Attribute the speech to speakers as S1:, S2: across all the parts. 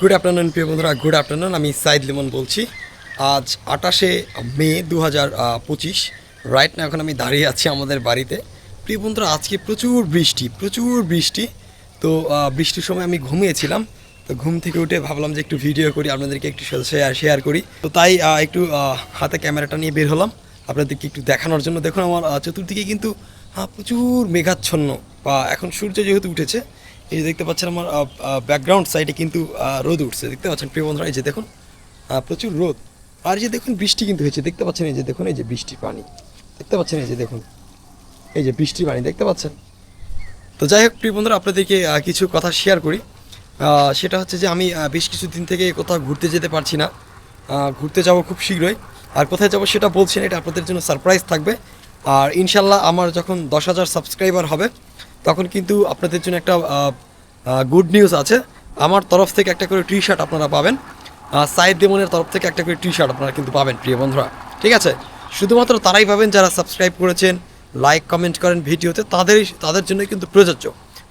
S1: Good afternoon প্রিয় বন্ধুরা। Good afternoon আমি সাইদ লিমন বলছি। আজ আটাশে মে দু হাজার পঁচিশ। রাইট না এখন আমি দাঁড়িয়ে আছি আমাদের বাড়িতে। প্রিয় বন্ধুরা, আজকে প্রচুর বৃষ্টি প্রচুর বৃষ্টি। তো বৃষ্টির সময় আমি ঘুমিয়েছিলাম। তো ঘুম থেকে উঠে ভাবলাম যে একটু ভিডিও করি, আপনাদেরকে একটু শেয়ার শেয়ার করি। তো তাই একটু হাতে ক্যামেরাটা নিয়ে বের হলাম। আপনাদেরকে একটু দেখানোর জন্য। দেখুন আমার চতুর্দিকে কিন্তু প্রচুর মেঘাচ্ছন্ন। বা এখন সূর্য যেহেতু উঠেছে এই যে দেখতে পাচ্ছেন আমার ব্যাকগ্রাউন্ড সাইডে কিন্তু রোদ উঠছে। দেখতে পাচ্ছেন, প্রিয় বন্ধুরা, এই যে দেখুন প্রচুর রোদ। আর যে দেখুন, বৃষ্টি কিন্তু হয়েছে। দেখতে পাচ্ছেন, এই যে দেখুন, এই যে বৃষ্টির পানি। দেখতে পাচ্ছেন, এই যে দেখুন, এই যে বৃষ্টির পানি, দেখতে পাচ্ছেন? তো যাই হোক, প্রিয় বন্ধুরা, আপনাদেরকে কিছু কথা শেয়ার করি। সেটা হচ্ছে যে আমি বেশ কিছুদিন থেকে কোথাও ঘুরতে যেতে পারছি না। ঘুরতে যাব খুব শীঘ্রই। আর কোথায় যাব সেটা বলছি না, এটা আপনাদের জন্য সারপ্রাইজ থাকবে। আর ইনশাল্লাহ আমার যখন দশ হাজার সাবস্ক্রাইবার হবে তখন কিন্তু আপনাদের জন্য একটা গুড নিউজ আছে। আমার তরফ থেকে একটা করে টি শার্ট আপনারা পাবেন। সাইদ দেমনের তরফ থেকে একটা করে টি শার্ট আপনারা কিন্তু পাবেন, প্রিয় বন্ধুরা। ঠিক আছে? শুধুমাত্র তারাই পাবেন যারা সাবস্ক্রাইব করেছেন লাইক কমেন্ট করেন ভিডিওতে, তাদেরই, তাদের জন্য কিন্তু প্রযোজ্য।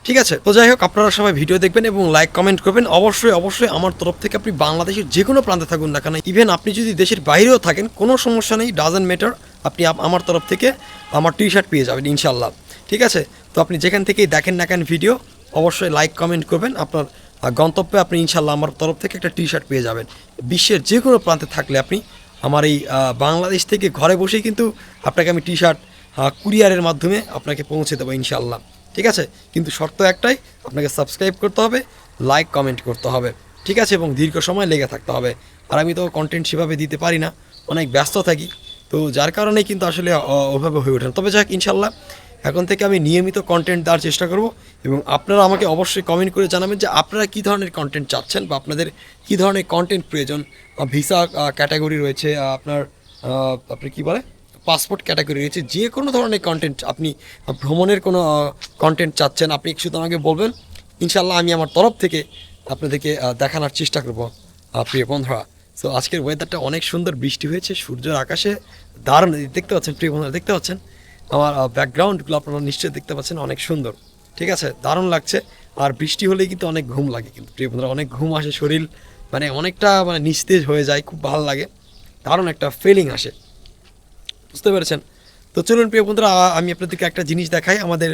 S1: ঠিক আছে? তো যাই হোক, আপনারা সবাই ভিডিও দেখবেন এবং লাইক কমেন্ট করবেন। অবশ্যই অবশ্যই আমার তরফ থেকে আপনি বাংলাদেশের যে কোনো প্রান্তে থাকুন না কেন ইভেন আপনি যদি দেশের বাইরেও থাকেন, কোনো সমস্যা নেই ডাজেন্ট ম্যাটার আপনি আমার তরফ থেকে আমার টি শার্ট পেয়ে যাবেন ইনশাল্লাহ ঠিক আছে? তো আপনি যেখান থেকেই দেখেন না কেন ভিডিও অবশ্যই লাইক কমেন্ট করবেন। আপনার গন্তব্যে আপনি ইনশাল্লাহ আমার তরফ থেকে একটা টি শার্ট পেয়ে যাবেন। বিশ্বের যে কোনো প্রান্তে থাকলে আপনি আমার এই বাংলাদেশ থেকে ঘরে বসেই কিন্তু আপনাকে আমি টি শার্ট কুরিয়ারের মাধ্যমে আপনাকে পৌঁছে দেবো ইনশাল্লাহ ঠিক আছে? কিন্তু শর্ত একটাই, আপনাকে সাবস্ক্রাইব করতে হবে লাইক কমেন্ট করতে হবে। ঠিক আছে? এবং দীর্ঘ সময় লেগে থাকতে হবে। আর আমি তো কন্টেন্ট সেভাবে দিতে পারি না। অনেক ব্যস্ত থাকি। তো যার কারণে কিন্তু আসলে ওভাবে হয়ে ওঠে তবে যাক, ইনশাল্লাহ, এখন থেকে আমি নিয়মিত কন্টেন্ট দেওয়ার চেষ্টা করব এবং আপনারা আমাকে অবশ্যই কমেন্ট করে জানাবেন যে আপনারা কী ধরনের কন্টেন্ট চাচ্ছেন বা আপনাদের কী ধরনের কন্টেন্ট প্রয়োজন। ভিসা ক্যাটাগরি রয়েছে আপনার আপনি কী বলে? পাসপোর্ট ক্যাটাগরি রয়েছে, যে কোনো ধরনের কন্টেন্ট আপনি ভ্রমণের কোনো কন্টেন্ট চাচ্ছেন, আপনি শুধু আমাকে বলবেন। ইনশাল্লাহ, আমি আমার তরফ থেকে আপনাদেরকে দেখানোর চেষ্টা করব প্রিয় বন্ধুরা। সো আজকের ওয়েদারটা অনেক সুন্দর, বৃষ্টি হয়েছে, সূর্যের আকাশে দারুণ দেখতে পাচ্ছেন, প্রিয় বন্ধুরা, দেখতে পাচ্ছেন? আমার ব্যাকগ্রাউন্ডগুলো আপনারা নিশ্চয়ই দেখতে পাচ্ছেন, অনেক সুন্দর। ঠিক আছে? দারুণ লাগছে। আর বৃষ্টি হলেই কিন্তু অনেক ঘুম লাগে কিন্তু, প্রিয় বন্ধুরা, অনেক ঘুম আসে শরীর মানে অনেকটা মানে নিস্তেজ হয়ে যায়, খুব ভালো লাগে। দারুণ একটা ফিলিং আসে। বুঝতে পেরেছেন? তো চলুন, প্রিয় বন্ধুরা আমি আপনাদেরকে একটা জিনিস দেখাই। আমাদের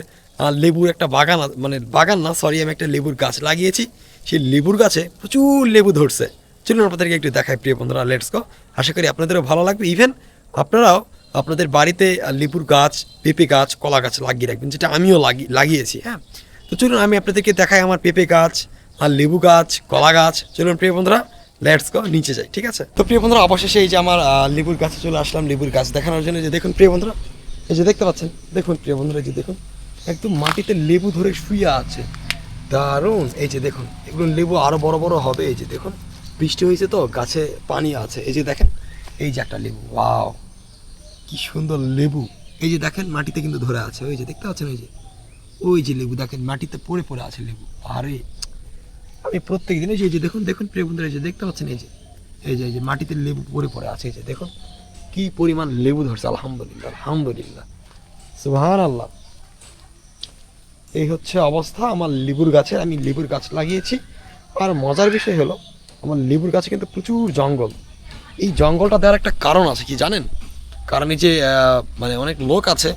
S1: লেবুর একটা বাগান মানে বাগান না সরি আমি একটা লেবুর গাছ লাগিয়েছি। সেই লেবুর গাছে প্রচুর লেবু ধরছে। চলুন আপনাদেরকে একটু দেখাই প্রিয় বন্ধুরা লেটস গো আশা করি আপনাদেরও ভালো লাগবে। ইভেন আপনারাও আপনাদের বাড়িতে লেবুর গাছ, পেঁপে গাছ, কলা গাছ লাগিয়ে রাখবেন, যেটা আমিও লাগি, লাগিয়েছি হ্যাঁ? তো চলুন, আমি আপনাদেরকে দেখাই আমার পেঁপে গাছ আর লেবু গাছ, কলা গাছ। চলুন, প্রিয় বন্ধুরা লেটস গো নিচে যাই, ঠিক আছে? তো প্রিয় বন্ধুরা, অবশেষে এই যে আমার লেবুর গাছে চলে আসলাম, লেবুর গাছ দেখানোর জন্য। যে দেখুন, প্রিয় বন্ধুরা, এই যে দেখতে পাচ্ছেন? দেখুন, প্রিয় বন্ধুরা যে দেখুন, একদম মাটিতে লেবু ধরে শুয়ে আছে। দারুণ! এই যে দেখুন, এগুলো লেবু আরও বড় বড় হবে, এই যে দেখুন। বৃষ্টি হয়েছে তো, গাছে পানি আছে। এই যে দেখেন, এই যে একটা লেবু, ওয়াও, কি সুন্দর লেবু। এই যে দেখেন, মাটিতে কিন্তু ধরে আছে, ওই যে দেখতে পাচ্ছেন, ওই যে ওই যে লেবু, দেখেন, মাটিতে পড়ে পড়ে আছে লেবু। আরে, আমি প্রত্যেক দিন এই যে- দেখুন দেখুন, প্রিয় বন্ধুরা, এই যে দেখতে পাচ্ছেন, এই যে এই যে এই যে মাটিতে লেবু পড়ে পড়ে আছে, এই যে দেখুন, কি পরিমাণ লেবু ধরছে, আলহামদুলিল্লাহ আলহামদুলিল্লাহ। সুবহান আল্লাহ এই হচ্ছে অবস্থা, আমার লেবুর গাছে, আমি লেবুর গাছ লাগিয়েছি। আর মজার বিষয় হলো আমার লেবুর গাছে কিন্তু প্রচুর জঙ্গল। এই জঙ্গলটা দেওয়ার একটা কারণ আছে, কি জানেন? কারণ এই যে মানে অনেক লোক আছে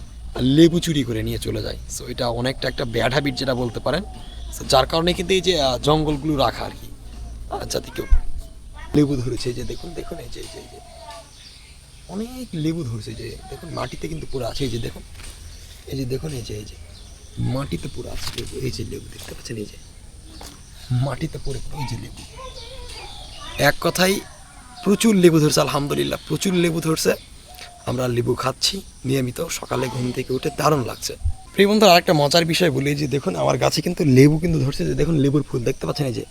S1: লেবু চুরি করে নিয়ে চলে যায়। সো এটা অনেকটা একটা ব্যাড হ্যাবিট যেটা বলতে পারেন। যার কারণে কিন্তু এই যে জঙ্গলগুলো রাখা আর কি। যাতে কেউ লেবু ধরেছে যে দেখুন দেখুন, এই যে এই যে অনেক লেবু ধরছে যে, দেখুন, মাটিতে কিন্তু পুরো আছে, এই যে দেখুন। এই যে দেখুন, এই যে এই যে, মাটিতে পুরো আছে লেবু, এই যে লেবু, দেখতে পাচ্ছেন, এই যে। মাটিতে পড়ে এই যে লেবু। এক কথাই, প্রচুর লেবু ধরছে, আলহামদুলিল্লাহ, প্রচুর লেবু ধরছে। আমরা লেবু খাচ্ছি, নিয়মিত সকালে ঘুম থেকে উঠে দারুণ লাগছে। প্রিয় বন্ধু আরেকটা মজার বিষয় বলি যে, দেখুন, আমার গাছে কিন্তু লেবু কিন্তু ধরছে যে, দেখুন, লেবুর ফুল দেখতে পাচ্ছেন এই যে,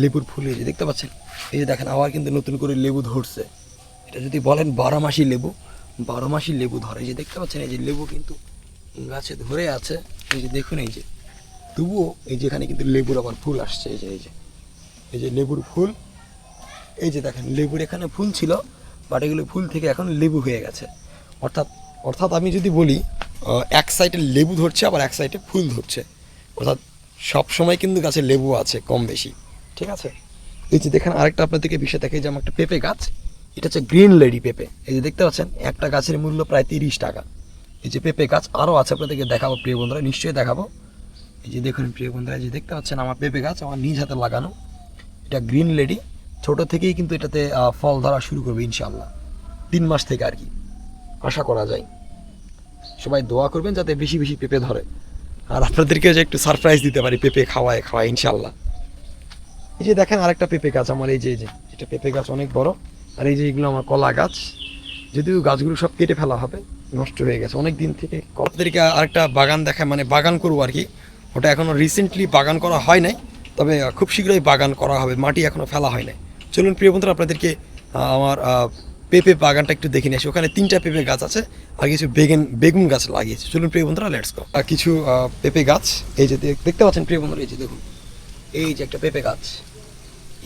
S1: লেবুর ফুল এই যে, দেখতে পাচ্ছেন? এই যে দেখেন, আবার কিন্তু নতুন করে লেবু ধরছে। এটা যদি বলেন, বারো মাসি লেবু, বারো মাসি লেবু ধরে। এই যে দেখতে পাচ্ছেন, এই যে লেবু কিন্তু গাছে ধরে আছে। এই যে দেখুন, এই যে, তবুও এই যেখানে কিন্তু লেবুর আবার ফুল আসছে। এই যে এই যে এই যে লেবুর ফুল এই যে দেখেন, লেবুর এখানে ফুল ছিল বাট এগুলো ফুল থেকে এখন লেবু হয়ে গেছে। অর্থাৎ অর্থাৎ আমি যদি বলি এক সাইডে লেবু ধরছে, আবার এক সাইডে ফুল ধরছে। অর্থাৎ সব সময় কিন্তু গাছে লেবু আছে, কম বেশি। ঠিক আছে? এই যে দেখেন, আরেকটা আপনাদেরকে বিষয় দেখে যে আমার একটা পেঁপে গাছ, এটা হচ্ছে গ্রিন লেডি পেঁপে। এই যে দেখতে পাচ্ছেন, একটা গাছের মূল্য প্রায় তিরিশ টাকা। এই যে পেঁপে গাছ আরও আছে আপনাদেরকে দেখাবো, প্রিয় বন্ধুরা, নিশ্চয়ই দেখাবো। এই যে দেখুন, প্রিয় বন্ধুরা, এই যে দেখতে পাচ্ছেন, আমার পেঁপে গাছ আমার নিজ হাতে লাগানো। এটা গ্রিন লেডি ছোট থেকেই কিন্তু এটাতে ফল ধরা শুরু করবে ইনশাল্লাহ তিন মাস থেকে আর কি। আশা করা যায়। সবাই দোয়া করবেন যাতে বেশি বেশি পেঁপে ধরে। আর আপনাদেরকে যে একটু সারপ্রাইজ দিতে পারি, পেঁপে খাওয়ায় খাওয়ায় ইনশাল্লাহ এই যে দেখেন আরেকটা পেঁপে গাছ, আমার এই যে যে, এটা পেঁপে গাছ অনেক বড়। আর এই যে এগুলো আমার কলা গাছ। যদিও গাছগুলো সব কেটে ফেলা হবে, নষ্ট হয়ে গেছে। অনেক দিন থেকে আপনাদেরকে আরেকটা বাগান দেখায় মানে বাগান করব আর কি। ওটা এখনও রিসেন্টলি বাগান করা হয় নাই, তবে খুব শীঘ্রই বাগান করা হবে। মাটি এখনও ফেলা হয় নাই। চলুন প্রিয় বন্ধুরা, আপনাদেরকে আমার পেঁপে বাগানটা একটু দেখে নিয়ে আসি। ওখানে তিনটা পেঁপে গাছ আছে আর কিছু বেগুন বেগুন গাছ লাগিয়েছে। চলুন প্রিয় বন্ধুরা লেটস গো আর কিছু পেঁপে গাছ, এই যে দেখতে পাচ্ছেন প্রিয় বন্ধুরা, এই যে দেখুন। এই যে একটা পেঁপে গাছ,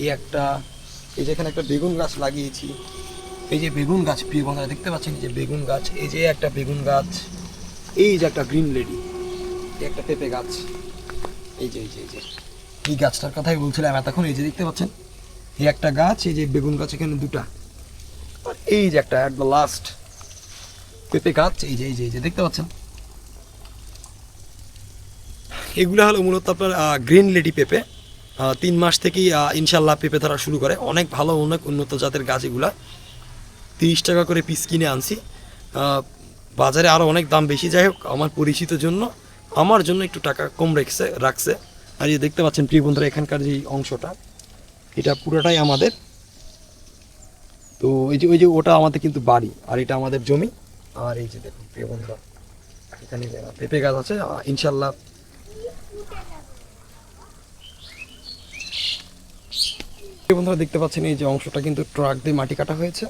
S1: এই একটা, এই যে এখানে একটা বেগুন গাছ লাগিয়েছি। এই যে বেগুন গাছ, প্রিয় বন্ধুরা, দেখতে পাচ্ছেন যে বেগুন গাছ, এই যে একটা বেগুন গাছ, এই যে একটা গ্রিন লেডি একটা পেঁপে গাছ। এই যে এই যে এই যে, এই গাছটার কথাই বলছিলাম, এতক্ষণ এই যে দেখতে পাচ্ছেন এই একটা গাছ, এই যে বেগুন গাছ এখানে দুটা। এই যে একটা একদম লাস্ট পেঁপে গাছ, এই যে এই যে এই যে, দেখতে পাচ্ছেন? এগুলো হলো মূলত আপনার গ্রিন লেডি পেঁপে। তিন মাস থেকেই ইনশাল্লাহ পেঁপে ধরা শুরু করে। অনেক ভালো, অনেক উন্নত জাতের গাছ এগুলা। তিরিশ টাকা করে পিস কিনে আনছি। বাজারে আরও অনেক দাম বেশি। যাই হোক, আমার পরিচিত জন্য, আমার জন্য একটু টাকা কম রেখেছে, রাখছে। আর এই দেখতে পাচ্ছেন, প্রিয় বন্ধুরা, এখানকার যে অংশটা। এটা পুরোটাই আমাদের। তো এই যে, ওই যে ওটা আমাদের কিন্তু বাড়ি, আর এটা আমাদের জমি। আর এই যে দেখুন, প্রিয় বন্ধুরা, এখানে পেঁপে গাছ আছে ইনশাল্লাহ বন্ধুরা, দেখতে পাচ্ছেন এই যে অংশটা কিন্তু ট্রাক দিয়ে মাটি কাটা হয়েছে।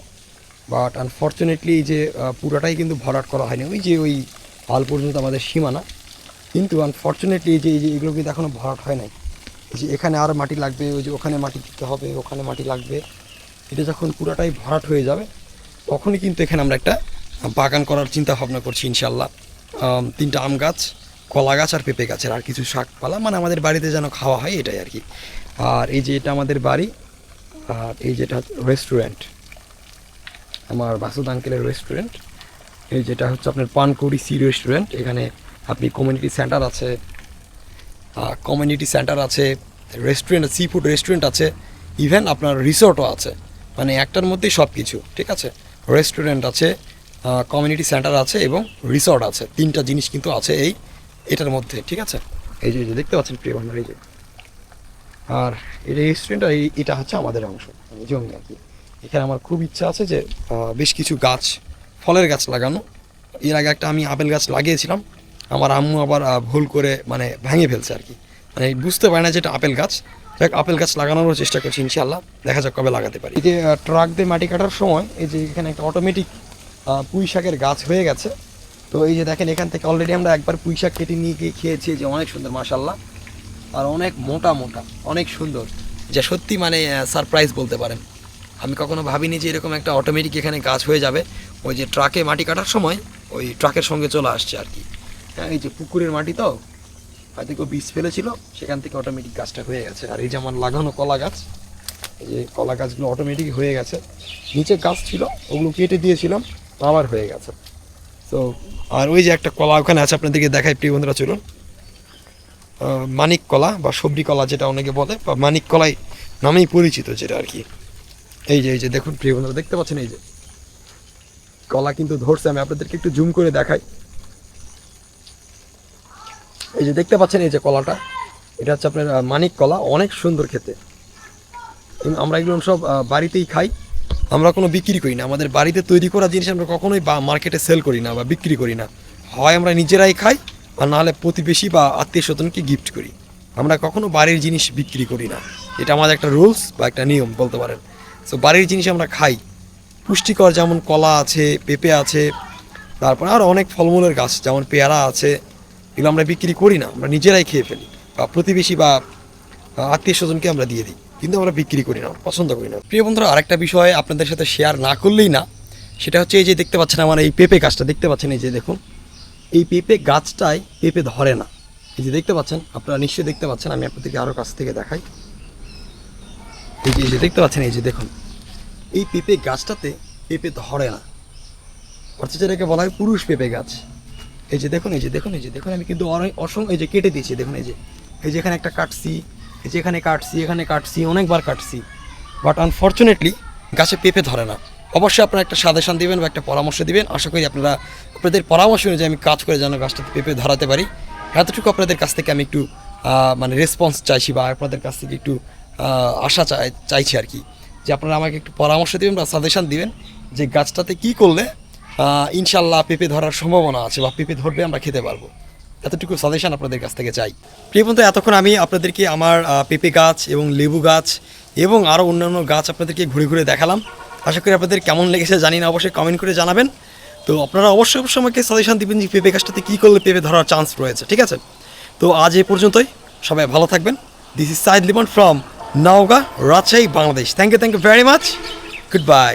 S1: বাট আনফর্চুনেটলি এই যে পুরাটাই কিন্তু ভরাট করা হয়নি। ওই যে ওই হাল পর্যন্ত আমাদের সীমানা। কিন্তু আনফর্চুনেটলি যে, এই যে এগুলো কিন্তু এখনও ভরাট হয় নাই। যে এখানে আর মাটি লাগবে, ওই যে ওখানে মাটি দিতে হবে, ওখানে মাটি লাগবে। এটা যখন পুরাটাই ভরাট হয়ে যাবে, তখনই কিন্তু এখানে আমরা একটা বাগান করার চিন্তা ভাবনা করছি ইনশাল্লাহ তিনটা আম গাছ, কলা গাছ আর পেঁপে গাছের, আর কিছু শাকপালা মানে আমাদের বাড়িতে যেন খাওয়া হয় এটাই আর কি। আর এই যে এটা আমাদের বাড়ি, আর এই যেটা রেস্টুরেন্ট, আমার বাসুদ আঙ্কেলের রেস্টুরেন্ট, এই যেটা হচ্ছে আপনার পানকুড়ি সি রেস্টুরেন্ট, এখানে আপনি কমিউনিটি সেন্টার আছে কমিউনিটি সেন্টার আছে রেস্টুরেন্ট সি ফুড রেস্টুরেন্ট আছে ইভেন আপনার রিসোর্টও আছে। মানে একটার মধ্যেই সব কিছু ঠিক আছে? রেস্টুরেন্ট আছে কমিউনিটি সেন্টার আছে এবং রিসোর্ট আছে। তিনটা জিনিস কিন্তু আছে এই এটার মধ্যে ঠিক আছে? এই যে দেখতে পাচ্ছেন প্রিয় বন্ধুরা, এই যে। আর এই রেস্টুরেন্ট আর এটা হচ্ছে আমাদের অংশ জমি আর কি। এখানে আমার খুব ইচ্ছা আছে যে বেশ কিছু গাছ ফলের গাছ লাগানো। এর আগে একটা আমি আপেল গাছ লাগিয়েছিলাম আমার আম্মু আবার ভুল করে মানে ভাঙে ফেলছে আর কি। মানে বুঝতে পারে না যে এটা আপেল গাছ। যাক, আপেল গাছ লাগানোরও চেষ্টা করছি ইনশাল্লাহ দেখা যাক কবে লাগাতে পারি। এই যে ট্রাক দিয়ে মাটি কাটার সময় এই যে এখানে একটা অটোমেটিক পুঁই শাকের গাছ হয়ে গেছে। তো এই যে দেখেন, এখান থেকে অলরেডি আমরা একবার পুঁই শাক কেটে নিয়ে গিয়ে খেয়েছি। যে অনেক সুন্দর মাসাল্লাহ আর অনেক মোটা মোটা, অনেক সুন্দর। যা সত্যি মানে সারপ্রাইজ বলতে পারেন। আমি কখনো ভাবিনি যে এরকম একটা অটোমেটিক এখানে গাছ হয়ে যাবে। ওই যে ট্রাকে মাটি কাটার সময় ওই ট্রাকের সঙ্গে চলে আসছে আর কি। এই যে পুকুরের মাটি তো হয়তো কেউ বীজ ফেলেছিল, সেখান থেকে অটোমেটিক গাছটা হয়ে গেছে। আর এই যে আমার লাগানো কলা গাছ, এই যে কলা গাছগুলো অটোমেটিক হয়ে গেছে। নিচে গাছ ছিল, ওগুলো কেটে দিয়েছিলাম আবার হয়ে গেছে। তো, আর ওই যে একটা কলা ওখানে আছে, আপনাদেরকে দেখাই, প্রিয় বন্ধুরা, চলুন। মানিক কলা বা সবরি কলা যেটা অনেকে বলে, বা মানিক কলাই নামেই পরিচিত যেটা আর কি। এই যে এই যে দেখুন, প্রিয় বন্ধুরা, দেখতে পাচ্ছেন, এই যে। কলা কিন্তু ধরছে, আমি আপনাদেরকে একটু জুম করে দেখাই। এই যে দেখতে পাচ্ছেন এই যে কলাটা, এটা হচ্ছে আপনার মানিক কলা, অনেক সুন্দর খেতে। আমরা এগুলো সব বাড়িতেই খাই। আমরা কোনো বিক্রি করি না। আমাদের বাড়িতে তৈরি করা জিনিস আমরা কখনোই বা মার্কেটে সেল করি না বা বিক্রি করি না। হয় আমরা নিজেরাই খাই, আর নাহলে প্রতিবেশী বা আত্মীয় স্বজনকে গিফট করি। আমরা কখনো বাড়ির জিনিস বিক্রি করি না। এটা আমাদের একটা রুলস বা একটা নিয়ম, বলতে পারেন। সো বাড়ির জিনিস আমরা খাই। পুষ্টিকর যেমন কলা আছে, পেঁপে আছে, তারপর আর অনেক ফলমূলের গাছ, যেমন পেয়ারা আছে এগুলো আমরা বিক্রি করি না, আমরা নিজেরাই খেয়ে ফেলি। বা প্রতিবেশী বা আত্মীয় স্বজনকে আমরা দিয়ে দিই, কিন্তু আমরা বিক্রি করি না, পছন্দ করি না। প্রিয় বন্ধুরা, আরেকটা বিষয় আপনাদের সাথে শেয়ার না করলেই না, সেটা হচ্ছে এই যে দেখতে পাচ্ছেন আমার এই পেঁপে গাছটা, দেখতে পাচ্ছেন এই যে দেখুন, এই পেঁপে গাছটায় পেঁপে ধরে না। এই যে দেখতে পাচ্ছেন, আপনারা নিশ্চয়ই দেখতে পাচ্ছেন, আমি আপনাদেরকে আরও কাছ থেকে দেখাই। এই যে এই যে দেখতে পাচ্ছেন, এই যে দেখুন, এই পেঁপে গাছটাতে পেঁপে ধরে না। অর্থাৎ যেটাকে বলা হয় পুরুষ পেঁপে গাছ। এই যে দেখুন, এই যে দেখুন, এই যে দেখুন, আমি কিন্তু অসংখ্য এই যে কেটে দিয়েছি, দেখুন, এই যে। এই যে এখানে একটা কাটছি, এই যে এখানে কাটছি এখানে কাটছি, অনেকবার কাটছি। বাট আনফর্চুনেটলি গাছে পেঁপে ধরে না। অবশ্যই আপনারা একটা সাজেশন দিবেন বা একটা পরামর্শ দিবেন। আশা করি আপনারা আপনাদের পরামর্শ অনুযায়ী আমি কাজ করে যেন গাছটাতে পেঁপে ধরাতে পারি। এতটুকু আপনাদের কাছ থেকে আমি একটু মানে রেসপন্স চাইছি বা আপনাদের কাছ থেকে একটু আশা চাই চাইছি আর কি। যে আপনারা আমাকে একটু পরামর্শ দেবেন বা সাজেশন দিবেন যে গাছটাতে কি করলে ইনশাল্লাহ পেঁপে ধরার সম্ভাবনা আছে বা পেঁপে ধরবে আমরা খেতে পারব। এতটুকু সাজেশন আপনাদের কাছ থেকে চাই। প্রিয় বন্ধু, এতক্ষণ আমি আপনাদেরকে আমার পেঁপে গাছ এবং লেবু গাছ এবং আরও অন্যান্য গাছ আপনাদেরকে ঘুরে ঘুরে দেখালাম। আশা করি আপনাদের কেমন লেগেছে জানি না, অবশ্যই কমেন্ট করে জানাবেন। তো আপনারা অবশ্যই অবশ্যই আমাকে সাজেশন দিবেন যে পেঁপে গাছটাতে কী করলে পেঁপে ধরার চান্স রয়েছে, ঠিক আছে? তো আজ এ পর্যন্তই। সবাই ভালো থাকবেন। This is Saied Limon from Naogaon Rajshahi Bangladesh thank you thank you very much good bye